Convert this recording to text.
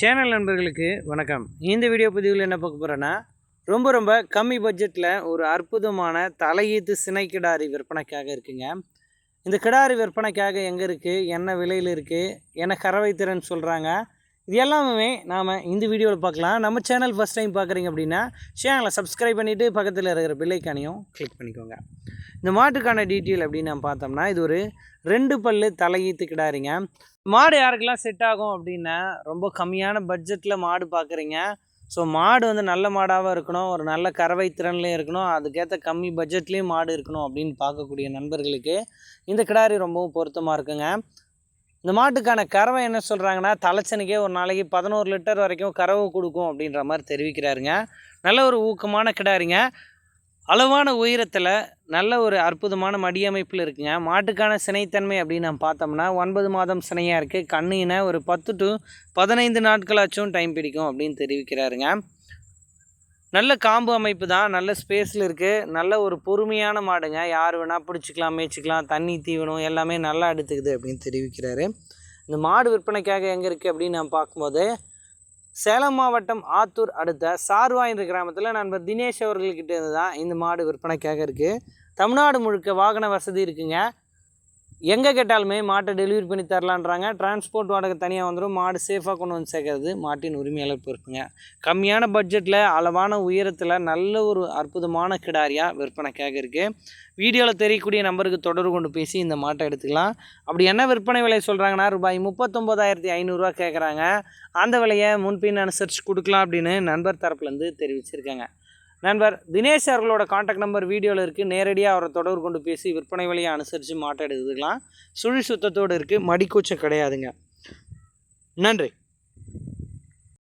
Channel நண்பர்களுக்கு வணக்கம். இந்த வீடியோ பதிவில் என்ன பார்க்க போகிறேன்னா ரொம்ப ரொம்ப கம்மி பட்ஜெட்டில் ஒரு அற்புதமான தலையீத்து சினை கிடாரி விற்பனைக்காக இருக்குங்க. இந்த கிடாரி விற்பனைக்காக எங்கே இருக்குது என்ன விலையில் இருக்குது என்ன கறவை திறன் சொல்கிறாங்க இது எல்லாமே நாம் இந்த வீடியோவில் பார்க்கலாம். நம்ம சேனல் ஃபஸ்ட் டைம் பார்க்குறீங்க அப்படின்னா சேனலை சப்ஸ்கிரைப் பண்ணிவிட்டு பக்கத்தில் இருக்கிற பில்லைக்கானையும் கிளிக் பண்ணிக்கோங்க. இந்த மாட்டுக்கான டீட்டெயில் அப்படின்னு நம்ம பார்த்தோம்னா இது ஒரு ரெண்டு பல்லு தலையீத்து கிடாரிங்க மாடு யாருக்கெல்லாம் செட் ஆகும் அப்படின்னா ரொம்ப கம்மியான பட்ஜெட்டில் மாடு பார்க்குறீங்க ஸோ மாடு வந்து நல்ல மாடாகவும் இருக்கணும் ஒரு நல்ல கறவை திறன்லையும் இருக்கணும் அதுக்கேற்ற கம்மி பட்ஜெட்லேயும் மாடு இருக்கணும் அப்படின்னு பார்க்கக்கூடிய நண்பர்களுக்கு இந்த கிடாரி ரொம்பவும் பொருத்தமாக இருக்குங்க. இந்த மாட்டுக்கான கறவை என்ன சொல்கிறாங்கன்னா தலைச்சனுக்கே ஒரு நாளைக்கு பதினோரு லிட்டர் வரைக்கும் கறவை கொடுக்கும் அப்படின்ற மாதிரி தெரிவிக்கிறாருங்க. நல்ல ஒரு ஊக்கமான கிடாரிங்க. அளவான உயரத்தில் நல்ல ஒரு அற்புதமான மடியமைப்பில் இருக்குங்க. மாட்டுக்கான சினைத்தன்மை அப்படின்னு நம்ம பார்த்தோம்னா ஒன்பது மாதம் சினையாக இருக்குது கண்ணின ஒரு பத்து டு பதினைந்து நாட்களாச்சும் டைம் பிடிக்கும் அப்படின்னு தெரிவிக்கிறாருங்க. நல்ல காம்பு அமைப்பு தான் நல்ல ஸ்பேஸில் இருக்குது நல்ல ஒரு பொறுமையான மாடுங்க. யார் வேணால் பிடிச்சிக்கலாம் மேய்ச்சிக்கலாம் தண்ணி தீவனம் எல்லாமே நல்லா எடுத்துக்குது அப்படின்னு தெரிவிக்கிறாரு. இந்த மாடு விற்பனைக்காக எங்கே இருக்குது அப்படின்னு நான் பார்க்கும்போது சேலம் மாவட்டம் ஆத்தூர் அடுத்த சார்வாயின்ற கிராமத்தில் நண்பர் தினேஷ் அவர்கள்கிட்ட இருந்து தான் இந்த மாடு விற்பனைக்காக இருக்குது தமிழ்நாடு முழுக்க வாகன வசதி இருக்குங்க. எங்கே கேட்டாலுமே மாட்டை டெலிவரி பண்ணி தரலான்றாங்க. டிரான்ஸ்போர்ட் வாடகை தனியாக வந்துடும் மாடு சேஃபாக கொண்டு வந்து சேர்க்கறது மாட்டின் உரிமையாளர் பொறுப்புங்க. கம்மியான பட்ஜெட்டில் அளவான உயரத்தில் நல்ல ஒரு அற்புதமான கிடாரியாக விற்பனைக்காக இருக்குது வீடியோவில் தெரியக்கூடிய நம்பருக்கு தொடர்பு கொண்டு பேசி இந்த மாட்டை எடுத்துக்கலாம். அப்படி என்ன விற்பனை விலை சொல்கிறாங்கன்னா ரூபாய் முப்பத்தொம்போதாயிரத்தி ஐநூறுரூவா கேட்குறாங்க அந்த விலையை முன்பின் அனுசரித்து கொடுக்கலாம் அப்படின்னு நண்பர் தரப்புலேருந்து தெரிவிச்சிருக்காங்க. நண்பர் தினேஷ் அவர்களோட காண்டாக்ட் நம்பர் வீடியோவில் இருக்குது நேரடியாக அவரை தொடர்பு கொண்டு பேசி விற்பனை விலையை அனுசரித்து மாட்டாடுதுக்கலாம் சுழி சுத்தத்தோடு இருக்குது மடிக்கூச்சம் கிடையாதுங்க. நன்றி.